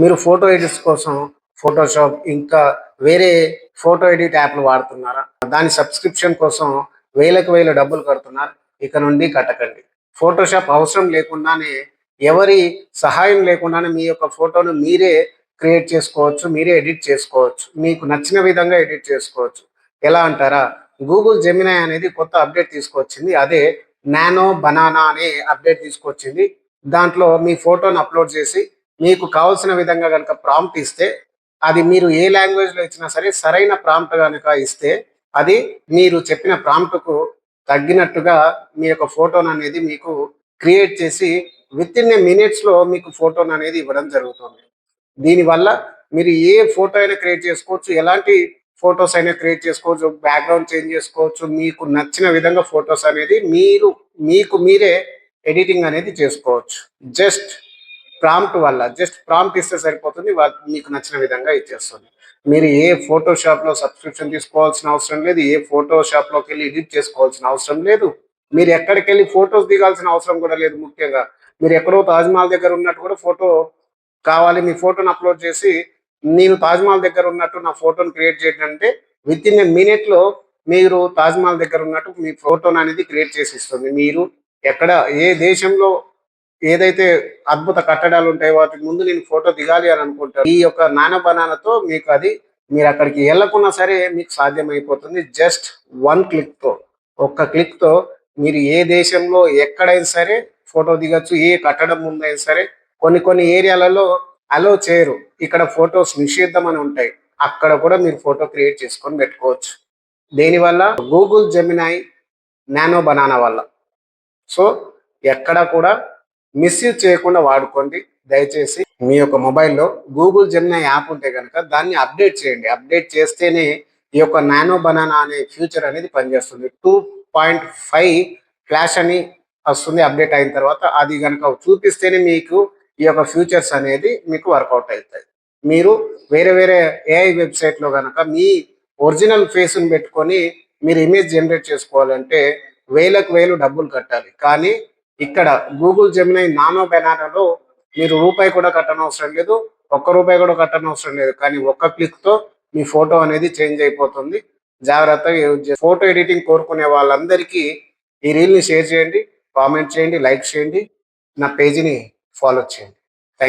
మీరు photo edits కోసం Photoshop ఇంకా వేరే ఫోటో ఎడిట్ యాప్లు వాడుతున్నారా? దాని సబ్స్క్రిప్షన్ కోసం వేలకు వేల డబ్బులు కడుతున్నారు. ఇక నుండి కట్టకండి. ఫోటోషాప్ అవసరం లేకుండానే ఎవరి సహాయం లేకుండానే మీ యొక్క ఫోటోను మీరే క్రియేట్ చేసుకోవచ్చు మీరే ఎడిట్ చేసుకోవచ్చు మీకు నచ్చిన విధంగా ఎడిట్ చేసుకోవచ్చు. ఎలా అంటారా? గూగుల్ జెమినాయ్ అనేది కొత్త అప్డేట్ తీసుకొచ్చింది. అదే నానో బనానా అనే అప్డేట్ తీసుకొచ్చింది. దాంట్లో మీ ఫోటోని అప్లోడ్ చేసి మీకు కావాల్సిన విధంగా కనుక ప్రాంప్ట్ ఇస్తే అది మీరు ఏ లాంగ్వేజ్లో ఇచ్చినా సరే సరైన ప్రాంప్ట్ కనుక ఇస్తే అది మీరు చెప్పిన ప్రాంప్ట్కు తగ్గినట్టుగా మీ యొక్క ఫోటోను అనేది మీకు క్రియేట్ చేసి విత్ ఇన్ ఏ మినిట్స్లో మీకు ఫోటోను అనేది ఇవ్వడం జరుగుతుంది. దీనివల్ల మీరు ఏ ఫోటో అయినా క్రియేట్ చేసుకోవచ్చు. ఎలాంటి ఫొటోస్ అయినా క్రియేట్ చేసుకోవచ్చు. బ్యాక్గ్రౌండ్ చేంజ్ చేసుకోవచ్చు. మీకు నచ్చిన విధంగా ఫొటోస్ అనేది మీరు మీకు మీరే ఎడిటింగ్ అనేది చేసుకోవచ్చు. జస్ట్ ప్రాంప్ట్ వల్ల జస్ట్ ప్రాంప్ట్ ఇస్తే సరిపోతుంది వా- మీకు నచ్చిన విధంగా ఇచ్చేస్తుంది. మీరు ఏ ఫోటోషాప్లో సబ్స్క్రిప్షన్ తీసుకోవాల్సిన అవసరం లేదు ఏ ఫోటోషాప్లోకి వెళ్ళి ఎడిట్ చేసుకోవాల్సిన అవసరం లేదు. మీరు ఎక్కడికి వెళ్ళి ఫొటోస్ దిగాల్సిన అవసరం కూడా లేదు ముఖ్యంగా. మీరు ఎక్కడో తాజ్మహల్ దగ్గర ఉన్నట్టు కూడా ఫోటో కావాలి మీ ఫోటోని అప్లోడ్ చేసి నేను తాజ్మహల్ దగ్గర ఉన్నట్టు నా ఫోటోని క్రియేట్ చేయడం అంటే విత్ ఇన్ ఏ మినిట్లో మీరు తాజ్మహల్ దగ్గర ఉన్నట్టు మీ ఫోటోను అనేది క్రియేట్ చేసి ఇస్తుంది. మీరు ఎక్కడ ఏ దేశంలో ఏదైతే అద్భుత కట్టడాలు ఉంటాయో వాటికి ముందు నేను ఫోటో దిగాలి అని అనుకుంటాను ఈ యొక్క నాన బనానాతో మీకు అది మీరు అక్కడికి వెళ్ళకున్నా సరే మీకు సాధ్యమైపోతుంది. జస్ట్ వన్ క్లిక్తో ఒక్క క్లిక్తో మీరు ఏ దేశంలో ఎక్కడైనా సరే ఫోటో దిగచ్చు ఏ కట్టడం ముందైనా సరే. కొన్ని కొన్ని ఏరియాలలో అలో చేయరు. ఇక్కడ ఫొటోస్ నిషేధం అని ఉంటాయి. అక్కడ కూడా మీరు ఫోటో క్రియేట్ చేసుకొని పెట్టుకోవచ్చు. దేనివల్ల గూగుల్ జెమినాయ్ నానో బనానా వల్ల. సో ఎక్కడ కూడా మిస్యూజ్ చేయకుండా వాడుకోండి. దయచేసి మీ యొక్క మొబైల్లో గూగుల్ జెమినా యాప్ ఉంటే కనుక దాన్ని అప్డేట్ చేయండి. అప్డేట్ చేస్తేనే ఈ యొక్క నానో బనానా అనే ఫ్యూచర్ అనేది పనిచేస్తుంది. టూ పాయింట్ ఫైవ్ ఫ్లాష్ అని వస్తుంది అప్డేట్ అయిన తర్వాత అది కనుక చూపిస్తేనే మీకు ఈ యొక్క ఫ్యూచర్స్ అనేది మీకు వర్కౌట్ అవుతాయి. మీరు వేరే వేరే ఏఐ వెబ్సైట్లో కనుక మీ ఒరిజినల్ ఫేస్ని పెట్టుకొని మీరు ఇమేజ్ జనరేట్ చేసుకోవాలంటే వేలకు వేలు డబ్బులు కట్టాలి. కానీ ఇక్కడ గూగుల్ జెమినై నానో బెనానాలో మీరు రూపాయి కూడా కట్టనవసరం లేదు. ఒక్క రూపాయి కూడా కట్టనవసరం లేదు. కానీ ఒక్క క్లిక్తో మీ ఫోటో అనేది చేంజ్ అయిపోతుంది. జాగ్రత్తగా యూజ్ చేసి ఫోటో ఎడిటింగ్ కోరుకునే వాళ్ళందరికీ ఈ రీల్ని షేర్ చేయండి కామెంట్ చేయండి లైక్ చేయండి. నా పేజీని ఫాలో చేయండి.